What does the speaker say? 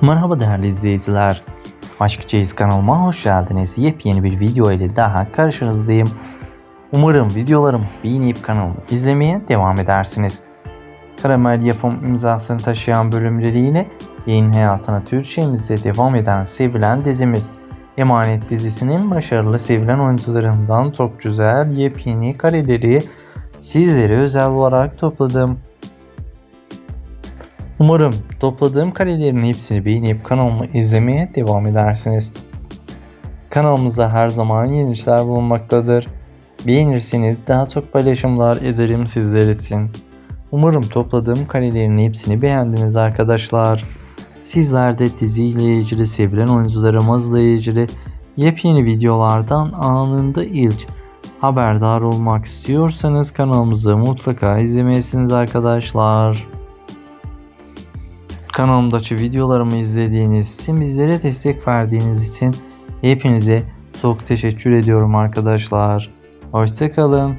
Merhaba değerli izleyiciler. Aşk Çeyiz kanalıma hoş geldiniz. Yepyeni bir video ile daha karşınızdayım. Umarım videolarımı beğenip kanalımı izlemeye devam edersiniz. Karamel yapım imzasını taşıyan bölümleriyle yayın hayatına Türkçemizde devam eden sevilen dizimiz Emanet dizisinin başarılı sevilen oyuncularından çok güzel yepyeni kareleri sizlere özel olarak topladım. Umarım topladığım karelerin hepsini beğenip kanalımı izlemeye devam edersiniz. Kanalımızda her zaman yeni işler bulunmaktadır. Beğenirseniz daha çok paylaşımlar ederim sizler için. Umarım topladığım karelerin hepsini beğendiniz arkadaşlar. Sizler de diziyle ilgili sevilen oyuncularımızla ilgili yepyeni videolardan anında ilk haberdar olmak istiyorsanız kanalımızı mutlaka izlemelisiniz arkadaşlar. Kanalımdaki videolarımı izlediğiniz için bizlere destek verdiğiniz için hepinize çok teşekkür ediyorum arkadaşlar. Hoşçakalın.